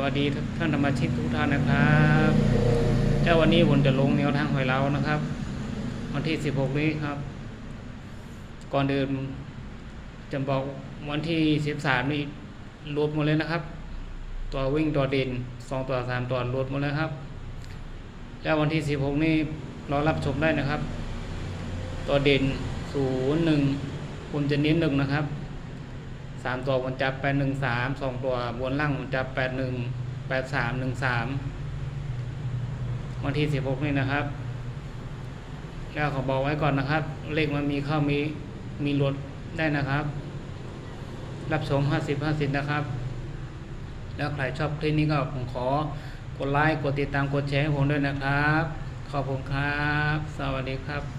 วัสดีท่านธรรมชิกทุกท่านนะครับเจ้าวันนี้ผมจะลงแนวทางหอยเรานะครับ วันที่ 16 นี้ครับ ก่อนเดินจะบอกวันที่ 13 นี่รวมหมดเลยนะครับ ตัววิ่งตัวเด่นสองตัวสามตัวรวมหมดเลยครับ แล้ววันที่ 16 นี่รอรับชมได้นะครับ ตัวเด่น 01คุณจะเน้นหนึ่งนะครับามตัวบนจับแปดหนึ่งสามสองตัวบนล่างบนจับแปดหนึ่งแปดสามหนึ่งสามวันที่สิบหกนี่นะครับแล้วขาบอกไว้ก่อนนะครับ เลขมันมีเข้ามีมีลดได้นะครับ รับชมห้าสิบห้าสิบนะครับ แล้วใครชอบคลิปนี้ก็ผมขอกดไลค์กดติดตามกดแชร์ให้ผมด้วยนะครับ ขอบคุณครับ สวัสดีครับ